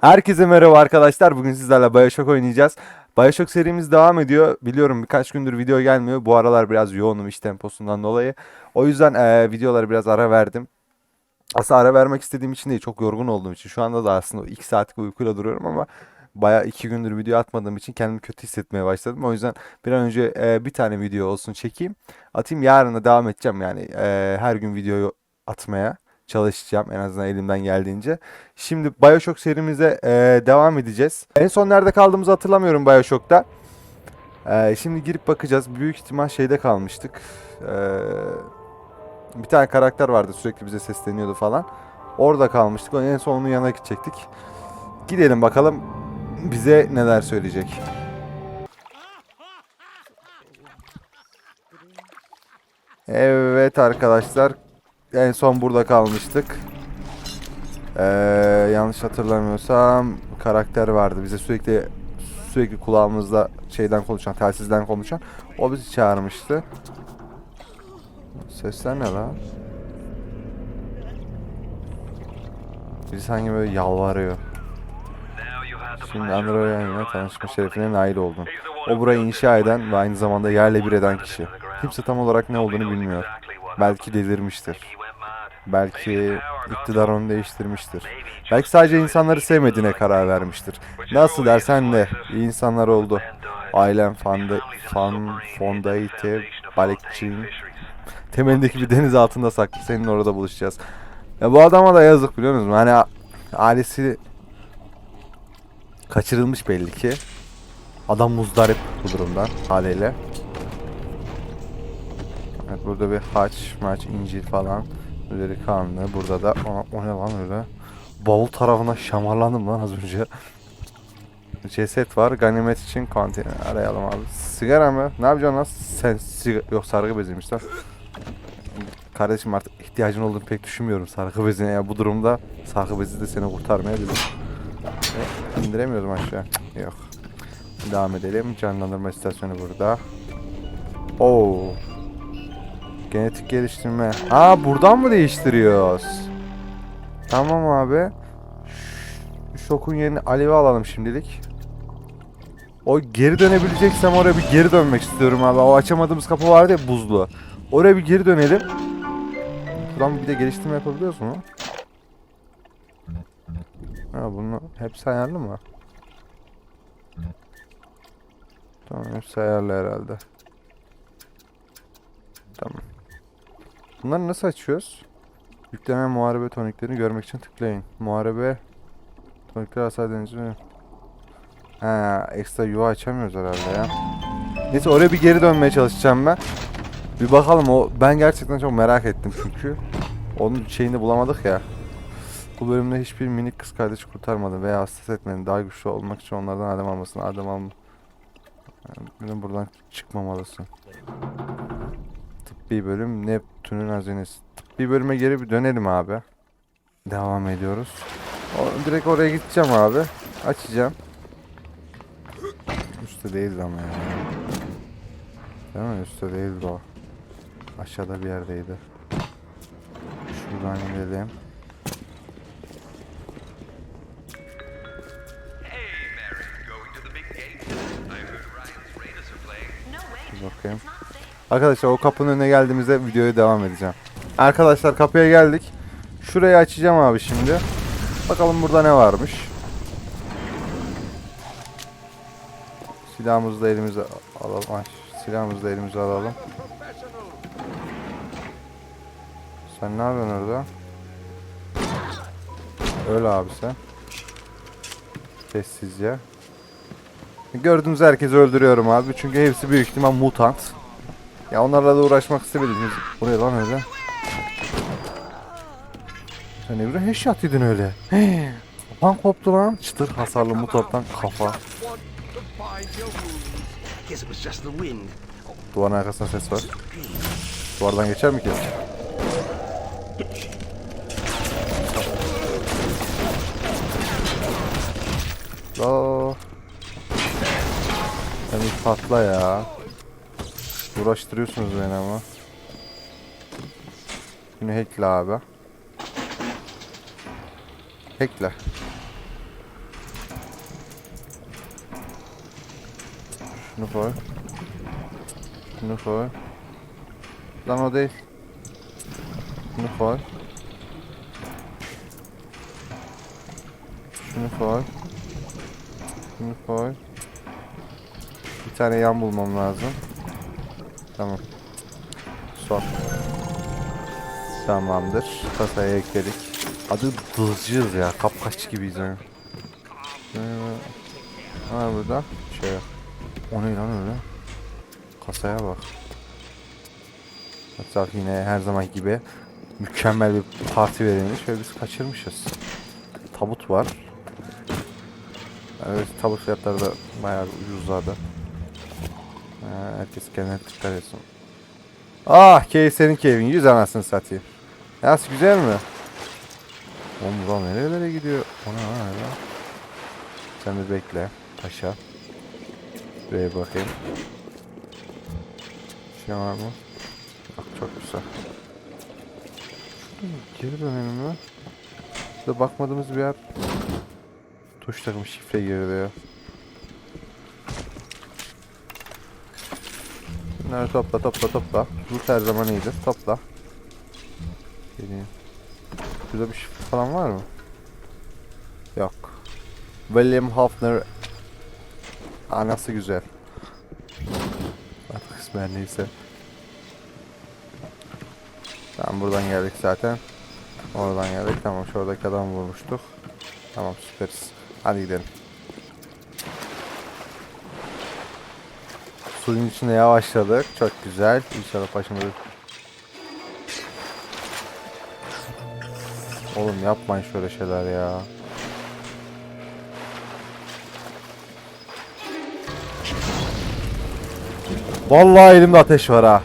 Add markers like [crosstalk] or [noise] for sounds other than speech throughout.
Herkese merhaba arkadaşlar. Bugün sizlerle Bioshock oynayacağız. Bioshock serimiz devam ediyor. Biliyorum birkaç gündür video gelmiyor. Bu aralar biraz yoğunum iş temposundan dolayı. O yüzden eee videolara biraz ara verdim. Aslında ara vermek istediğim için değil, çok yorgun olduğum için. Şu anda da aslında 2 saatlik uykuyla duruyorum ama baya 2 gündür video atmadığım için kendimi kötü hissetmeye başladım. O yüzden bir an önce eee, bir tane video olsun çekeyim. Atayım yarın da devam edeceğim yani eee, her gün videoyu atmaya çalışacağım en azından elimden geldiğince. Şimdi Bioshock serimize eee, devam edeceğiz. En son nerede kaldığımızı hatırlamıyorum Bioshock'ta. Eee, şimdi girip bakacağız. Büyük ihtimal şeyde kalmıştık. Eee, bir tane karakter vardı sürekli bize sesleniyordu falan. Orada kalmıştık. En son onun yanına gidecektik. Gidelim bakalım bize neler söyleyecek. Evet arkadaşlar. En son burada kalmıştık. Ee, yanlış hatırlamıyorsam karakter vardı. Bize sürekli sürekli kulağımızda şeyden konuşan, telsizden konuşan. O bizi çağırmıştı. Sesler ne lan? Biri sanki böyle yalvarıyor. Şimdi Android'le tanışma şerefine nail oldun. O burayı inşa eden ve aynı zamanda yerle bir eden kişi. Kimse tam olarak ne olduğunu bilmiyor. Belki delirmiştir. Belki iktidar onu değiştirmiştir. Belki sadece insanları sevmediğine karar vermiştir. Nasıl dersen de iyi insanlar oldu. Ailem Fanda, Fan, Fondaite, Balıkçı'nın temelindeki bir deniz altında saklı. Seninle orada buluşacağız. Ya bu adama da yazık biliyor musunuz? Hani ailesi kaçırılmış belli ki. Adam muzdarip bu durumdan haliyle. Evet burada bir haç, maç, incil falan. Üzeri kanlı. Burada da o, o ne lan öyle? Bavul tarafına şamarlandım lan az önce. Ceset var. Ganimet için konteyner arayalım abi. Sigara mı? Ne yapacaksın lan? Sen sigara... Yok sargı beziymiş lan. Kardeşim artık ihtiyacın olduğunu pek düşünmüyorum sargı bezine ya. Bu durumda sargı bezi de seni kurtarmayabilir. E, indiremiyorum aşağı. Cık, Yok. Devam edelim. Canlandırma istasyonu burada. Oo. Genetik geliştirme. Ha buradan mı değiştiriyoruz? Tamam abi. Şokun yerini Alev'e alalım şimdilik. O geri dönebileceksem oraya bir geri dönmek istiyorum abi. O açamadığımız kapı vardı ya buzlu. Oraya bir geri dönelim. Buradan bir de geliştirme yapabiliyoruz mu? Ha bunu hepsi ayarlı mı? Tamam hepsi ayarlı herhalde. Tamam. Bunları nasıl açıyoruz? Yükleme muharebe toniklerini görmek için tıklayın. Muharebe tonikler hasar denizi mi? Ha, ekstra yuva açamıyoruz herhalde ya. Neyse oraya bir geri dönmeye çalışacağım ben. Bir bakalım o ben gerçekten çok merak ettim çünkü. Onun şeyini bulamadık ya. Bu bölümde hiçbir minik kız kardeşi kurtarmadı veya hassas etmedi. Daha güçlü olmak için onlardan adem almasın. Adem alma. Yani buradan çıkmamalısın. Tıbbi bölüm Neptün'ün hazinesi. Tıbbi bölüme geri bir dönelim abi. Devam ediyoruz. O, direkt oraya gideceğim abi. Açacağım. Üstte değildi ama ya. Değil mi? Üstte değildi o. Aşağıda bir yerdeydi. Şuradan gidelim. Hey, Mary, going to the big gate? I heard Ryan's Raiders are playing. No way, Bir Jack. bakayım. Arkadaşlar o kapının önüne geldiğimizde videoya devam edeceğim. Arkadaşlar kapıya geldik. Şurayı açacağım abi şimdi. Bakalım burada ne varmış. Silahımızı da elimize alalım. Ay, silahımızı da elimize alalım. Sen ne yapıyorsun orada? Öyle abi sen. Sessizce. Gördüğünüz herkesi öldürüyorum abi. Çünkü hepsi büyük ihtimal mutant. Ya onlarla da uğraşmak istemedim. Buraya lan öyle. Sen ne bir headshot yedin öyle. [gasps] Kafan koptu lan. Çıtır hasarlı mutanttan kafa. Duvarın arkasında ses var. Duvardan geçer mi ki? Aa. Sen patla ya. Uğraştırıyorsunuz beni ama. Bunu hackle abi. Hackle. Şunu koy. Şunu koy. Lan o değil. Şunu koy. Şunu koy. Şunu koy. Bir tane yan bulmam lazım. Tamam. Son. Tamamdır. Kasaya ekledik. Adı Dızcıyız ya. Kapkaççı gibiyiz. Ee, ha burada şey yok. O ne lan öyle? Kasaya bak. Hatta yine her zaman gibi mükemmel bir parti verilmiş ve biz kaçırmışız. Tabut var. Evet tabut fiyatları da bayağı ucuzladı. Ha, herkes kendine dikkat etsin. Ah Kayser'in keyfin yüz anasını satayım. Nasıl güzel mi? Oğlum buradan nerelere gidiyor? O ne lan? Sen bir bekle. Paşa. Buraya bakayım. Şey var mı? Bak çok güzel. Geri dönelim mi? Şurada bakmadığımız bir yer. Tuş takım şifre girdi. Bunları topla topla topla. Bu her zaman iyidir. Topla. Geleyim. Şurada bir şifre falan var mı? Yok. William Hafner Anası güzel. Artık ismen neyse. Tamam buradan geldik zaten. Oradan geldik. Tamam şuradaki adam vurmuştuk. Tamam süperiz. Hadi gidelim. Suyun içinde yavaşladık. Çok güzel. İnşallah başımıza... Oğlum yapmayın şöyle şeyler ya. Vallahi elimde ateş var ha.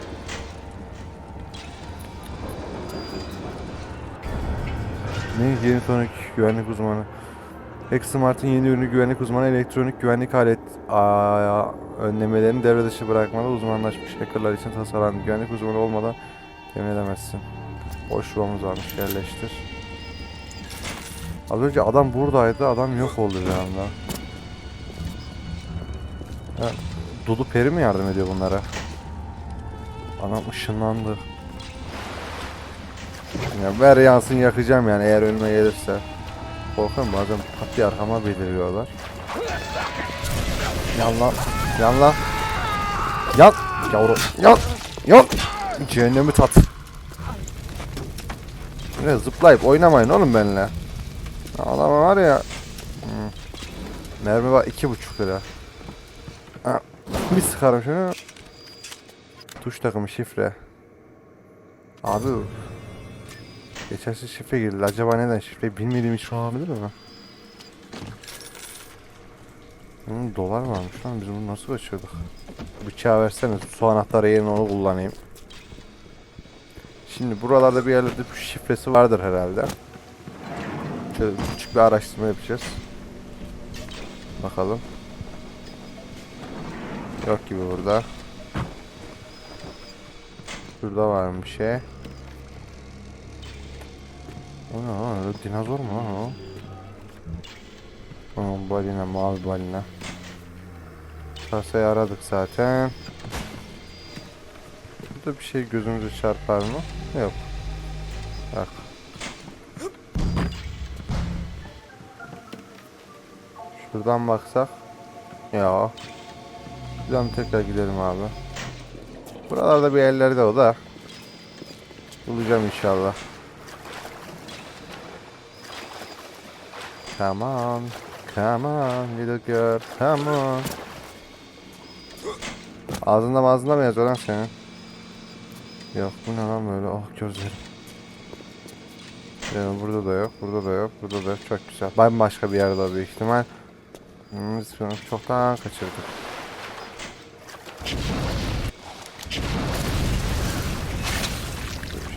Ne yeni sonuç güvenlik uzmanı. Exmart'ın yeni ürünü güvenlik uzmanı elektronik güvenlik alet aa, önlemelerini devre dışı bırakmada uzmanlaşmış hackerlar için tasarlandı. Güvenlik uzmanı olmadan temin edemezsin. Boş yuvamız varmış yerleştir. Az önce adam buradaydı adam yok oldu bir anda. Ha, Dudu Peri mi yardım ediyor bunlara? Anam ışınlandı. Ya ver yansın yakacağım yani eğer önüme gelirse. Korkuyorum bazen pat diye arkama beliriyorlar. Yan lan. Yan. Yavru. Yan. Yan. Cehennemi tat. Ne zıplayıp oynamayın oğlum benimle. Adam var ya. Hmm. Mermi var iki buçuk lira. Ha, Bir sıkarım şunu. Tuş takımı şifre. Abi Geçersiz şifre girdi. Acaba neden şifre bilmediğim için olabilir mi? Hmm, dolar varmış lan biz bunu nasıl açıyorduk? Bıçağı versene su anahtarı yerine onu kullanayım. Şimdi buralarda bir yerlerde bir şifresi vardır herhalde. Şöyle küçük bir araştırma yapacağız. Bakalım. Yok gibi burada. Şurada var bir şey. O ne lan dinozor mu lan o? Aa, balina mavi balina. Kasayı aradık zaten. Burada bir şey gözümüze çarpar mı? Yok. Bak. Şuradan baksak. Ya. Buradan tekrar gidelim abi. Buralarda bir yerlerde o da. Bulacağım inşallah. Come on. Come on little girl. Come on. Ağzında ağzında mı yazıyor lan senin? Yok bu ne lan böyle? Oh gözlerim. Yani burada da yok, burada da yok, burada da yok. Çok güzel. Bambaşka bir yerde büyük ihtimal. Hmm, biz bunu çoktan kaçırdık.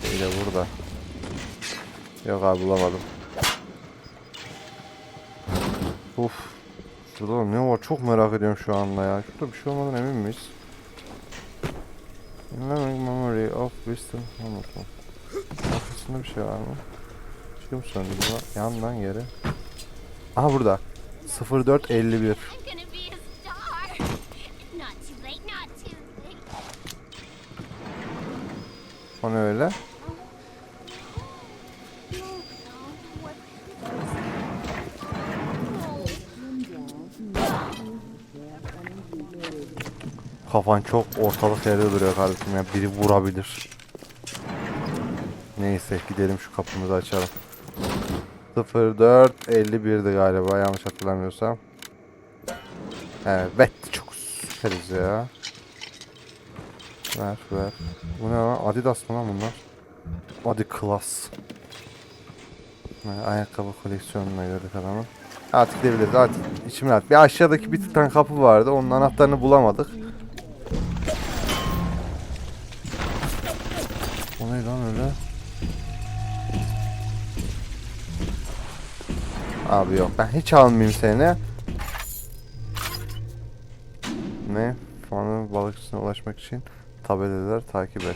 Bir şey de burada. Yok abi bulamadım. Of. Şurada ne var çok merak ediyorum şu anda ya. Şurada bir şey olmadan emin miyiz? Dynamic memory of wisdom memory. Arkasında bir şey var mı? Çıkıyor mu söndü buna? Yandan geri. Aha burada. 0451. O ne öyle? Kafan çok ortalık yerde duruyor kardeşim ya biri vurabilir. Neyse gidelim şu kapımızı açalım. 0451'di galiba yanlış hatırlamıyorsam. Evet çok süperiz ya. Ver ver. Bu ne lan? Adidas mı lan bunlar? Adi. Ha, Ayakkabı koleksiyonuna gördük adamın. Artık gidebiliriz artık içim rahat. Bir aşağıdaki bir tane kapı vardı onun anahtarını bulamadık. Ne lan öyle? Abi yok ben hiç almayayım seni. Ne? Fanı balıkçısına ulaşmak için tabelalar takip et.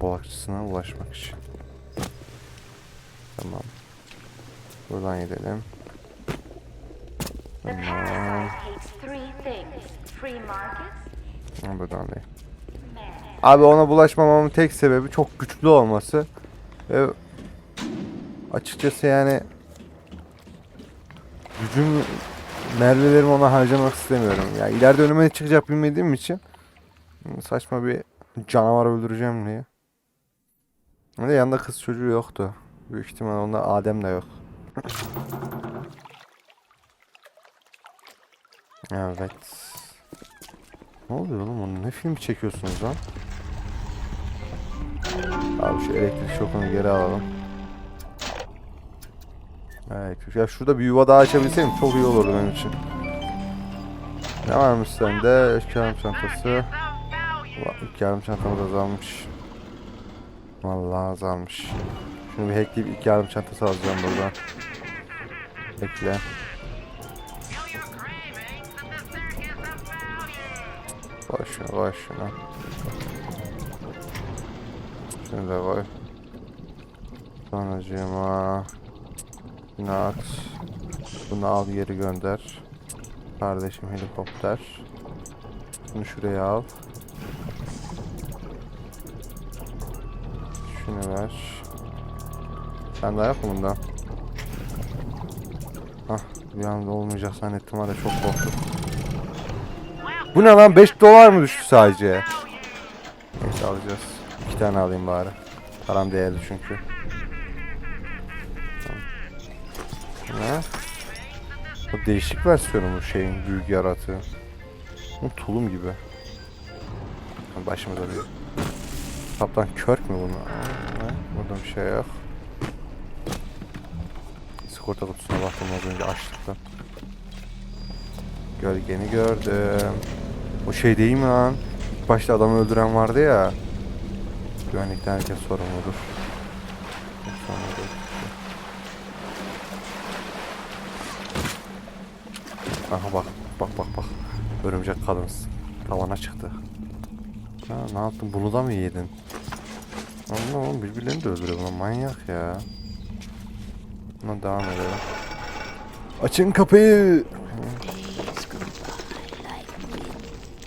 Balıkçısına ulaşmak için. Tamam. Buradan gidelim. Tamam. Buradan değil. Abi ona bulaşmamamın tek sebebi çok güçlü olması. Ve açıkçası yani gücüm mermilerimi ona harcamak istemiyorum. Ya ileride önüme çıkacak bilmediğim için saçma bir canavar öldüreceğim diye. De yanında kız çocuğu yoktu. Büyük ihtimal onda Adem de yok. evet. Ne oluyor oğlum? Ne film çekiyorsunuz lan? Abi şu elektrik şokunu geri alalım. Evet. Ya şurada bir yuva daha açabilseydim çok iyi olurdu benim için. Ne varmış sende? Yarım çantası. Yarım çantamız azalmış. Vallahi azalmış. Şunu bir hackleyip iki yarım çantası alacağım buradan. Bekle. Koy şunu Şunu da koy. Sonracığıma. Bunu at. Bunu al geri gönder. Kardeşim helikopter. Bunu şuraya al. Şunu ver. Sen daha yok mu bundan? Hah bir anda olmayacak zannettim var çok korktum. Bu ne lan 5 dolar mı düştü sadece? Neyse alacağız. İki tane alayım bari. Param değerli çünkü. Ne? Bu değişik versiyonu bu şeyin büyük yaratığı. Bu tulum gibi. Başımıza bir. Kaptan körk mü bunu? Aa, Burada bir şey yok. Sigorta kutusuna baktım az önce açtıktan. Gölgeni gördüm. O şey değil mi lan? İlk başta adamı öldüren vardı ya. Güvenlikten herkes sorumludur. Aha bak bak bak bak. Örümcek kadın tavana çıktı. Ha, ne yaptın bunu da mı yedin? Allah oğlum birbirlerini de öldürüyor bunlar manyak ya. Buna devam edelim. Açın kapıyı.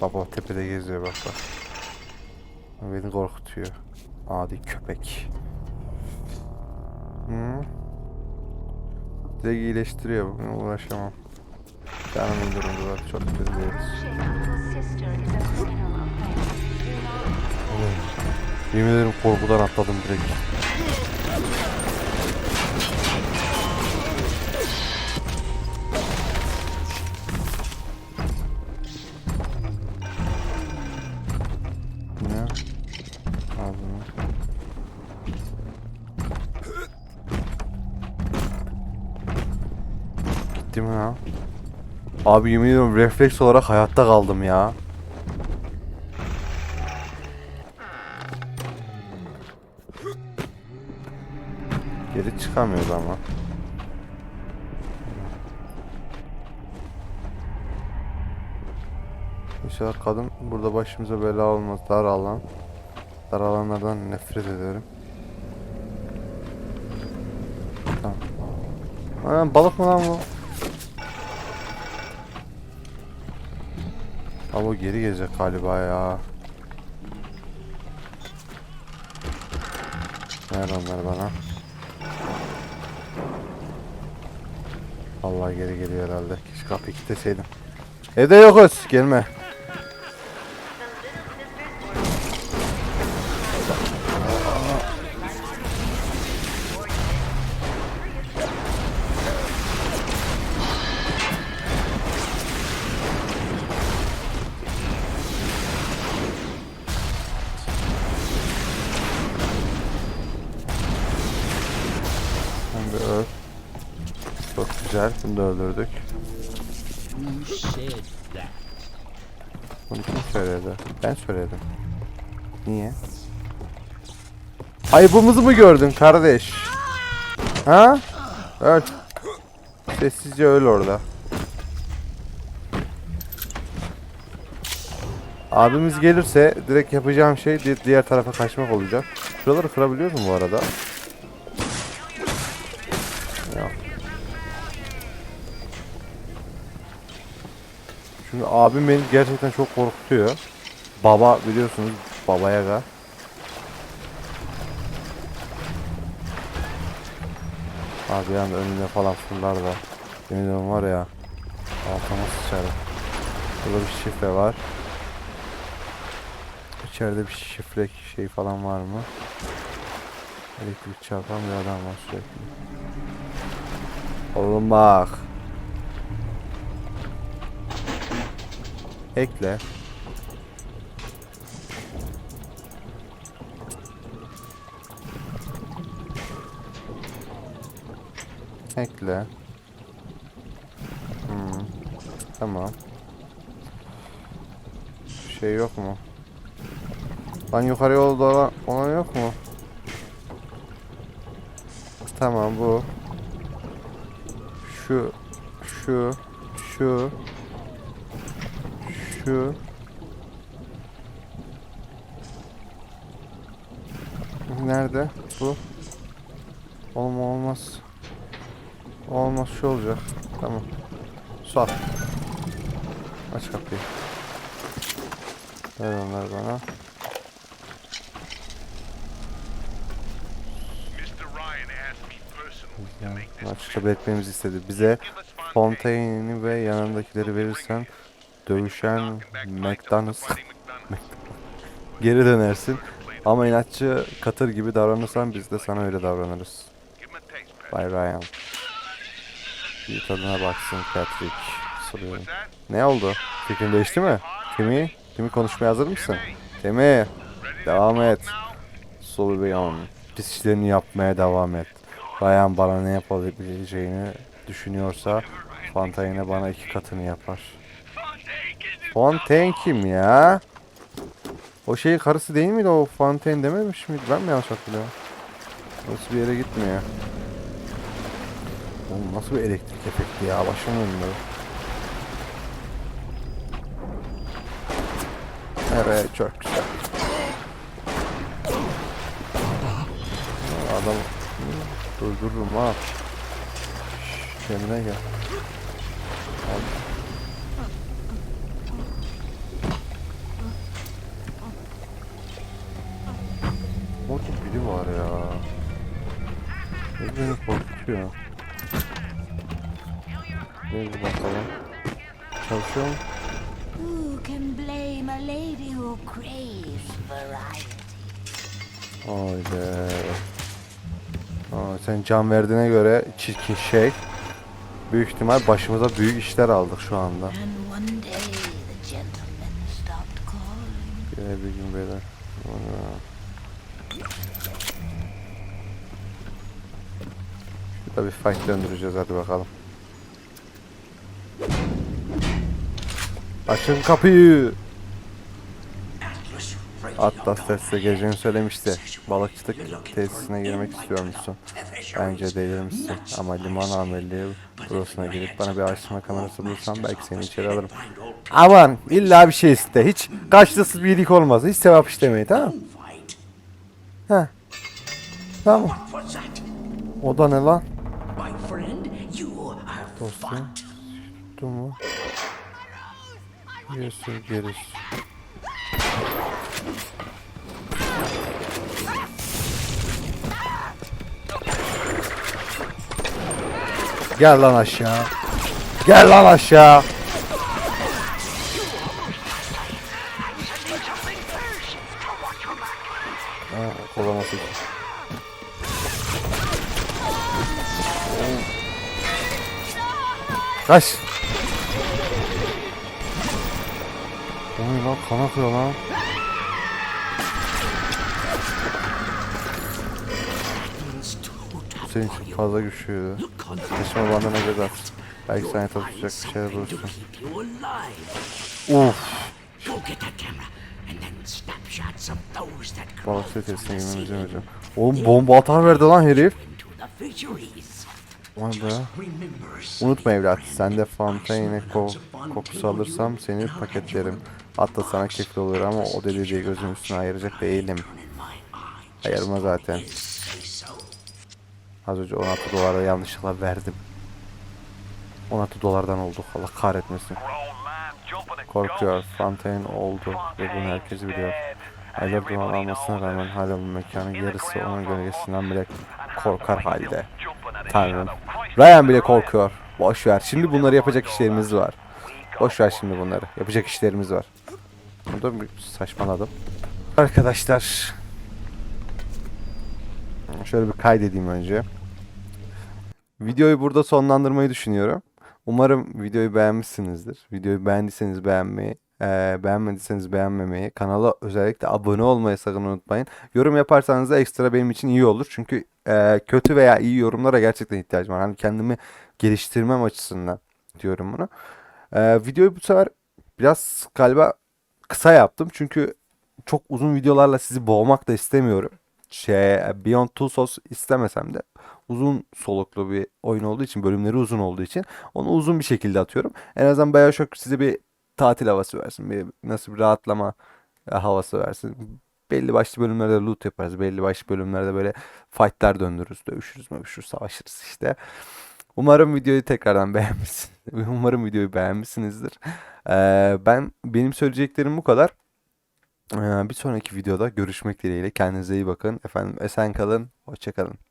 Bak tepede geziyor bak bak. Beni korkutuyor. Adi köpek. Hı? Direkt iyileştiriyor. Buna uğraşamam. Canım durumda. Çok not Yemin ederim korkudan atladım direkt. Abi yemin ediyorum refleks olarak hayatta kaldım ya. Geri çıkamıyoruz ama. İnşallah kadın burada başımıza bela olmaz. Dar alan. Dar alanlardan nefret ederim. Tamam. Lan balık mı lan bu? Abi o geri gelecek galiba ya. Ver onları bana. Allah geri geliyor herhalde. Keşke kapıyı kilitleseydim. Evde yokuz. Gelme. Güzel. Bunu da öldürdük. Bunu kim söyledi? Ben söyledim. Niye? Ayıbımızı mı gördün kardeş? Ha? Öl. Sessizce öl orada. Abimiz gelirse direkt yapacağım şey di- diğer tarafa kaçmak olacak. Şuraları kırabiliyor mu bu arada? Abim beni gerçekten çok korkutuyor. Baba biliyorsunuz Baba Yaga. Abi yani önüne falan fırlar da. Yemin ediyorum var ya. Altıma sıçarım. Burada bir şifre var. İçeride bir şifre şey falan var mı? Elektrik çarpan bir adam var sürekli. Oğlum bak. Ekle. Ekle. Hmm. Tamam. Şey yok mu? Lan yukarı yolda olan, olan yok mu? Tamam bu. Şu. Şu. Şu. Şu. Nerede? Bu. Olma olmaz. Olmaz şu olacak. Tamam. Sor. Aç kapıyı. Ver onları bana. This Açıkça belirtmemizi istedi. Bize Fontaine'i ve yanındakileri verirsen dövüşen McDonald's geri dönersin. Ama inatçı katır gibi davranırsan biz de sana öyle davranırız. Bay Ryan. Bir tadına baksın Patrick. Soruyorum. Ne oldu? Fikrin değişti mi? Timi? Timi konuşmaya hazır mısın? Timi. Devam et. Solubion. Pis işlerini yapmaya devam et. Ryan bana ne yapabileceğini düşünüyorsa Fontaine bana iki katını yapar. Fontaine kim ya? O şeyin karısı değil miydi o Fontaine dememiş miydi? Ben mi yanlış hatırlıyorum? Nasıl bir yere gitmiyor. Oğlum nasıl bir elektrik efekti ya başım döndü. Evet çok güzel. Adam öldürürüm ha. Şş, Kendine gel. Al. Korkutuyor. Gel bakalım. Çalışıyor mu? Who can blame a lady who craves variety? Haydi. Aa, sen can verdiğine göre çirkin şey. Büyük ihtimal başımıza büyük işler aldık şu anda. Yine bir gün böyle. Ana. Şurada bir fight döndüreceğiz hadi bakalım. Açın kapıyı. Atlas tesise geleceğini söylemişti. Balıkçılık tesisine girmek istiyormuşsun. Bence delirmişsin. Ama liman amirliği burasına girip bana bir araştırma kamerası bulursan belki seni içeri alırım. Aman illa bir şey iste. Hiç karşılıksız bir iyilik olmaz. Hiç sevap işlemeyi tamam. Heh. Tamam. O da ne lan? dostum. Tuttu mu? Yürüsü gerisi. Gel lan aşağı. Gel lan aşağı. Kaç. O ne lan kan akıyor lan. Senin için fazla güçlüydü. Saçma bandına göz at. Belki sana tutacak bir şeyler bulursun. keep you alive. Uf. Go get that camera and then snapshots of those that Balık setesine sea hocam. Oğlum bomba atar verdi lan herif. Remember, Unutma evlat, sen de Fontaine ko- kokusu alırsam seni paketlerim. Hatta sana kefil olur ama o deliliği gözüm üstüne ayıracak değilim. Ayırma zaten. Az önce 16 dolara yanlışlıkla verdim. 16 dolardan oldu. Allah kahretmesin. Korkuyor. Fontaine oldu ve bunu herkes biliyor. Aylar duman almasına rağmen hala bu mekanın yarısı onun gölgesinden bile korkar halde. Tanrım. Ryan bile korkuyor. Boş ver. Şimdi bunları yapacak işlerimiz var. Boş ver şimdi bunları. Yapacak işlerimiz var. Burada bir saçmaladım. Arkadaşlar. Şöyle bir kaydedeyim önce. Videoyu burada sonlandırmayı düşünüyorum. Umarım videoyu beğenmişsinizdir. Videoyu beğendiyseniz beğenmeyi, eee, beğenmediyseniz beğenmemeyi, kanala özellikle abone olmayı sakın unutmayın. Yorum yaparsanız da ekstra benim için iyi olur. Çünkü eee, kötü veya iyi yorumlara gerçekten ihtiyacım var. Hani kendimi geliştirmem açısından diyorum bunu. Eee, videoyu bu sefer biraz galiba kısa yaptım. Çünkü çok uzun videolarla sizi boğmak da istemiyorum. Şey, Beyond Two Souls istemesem de uzun soluklu bir oyun olduğu için, bölümleri uzun olduğu için onu uzun bir şekilde atıyorum. En azından Bioshock size bir tatil havası versin. Bir, nasıl bir rahatlama e, havası versin. Belli başlı bölümlerde loot yaparız. Belli başlı bölümlerde böyle fightlar döndürürüz. Dövüşürüz, mövüşürüz, savaşırız işte. Umarım videoyu tekrardan [laughs] beğenmişsiniz. Umarım videoyu beğenmişsinizdir. Ee, ben benim söyleyeceklerim bu kadar. Ee, bir sonraki videoda görüşmek dileğiyle. Kendinize iyi bakın. Efendim esen kalın. Hoşça kalın.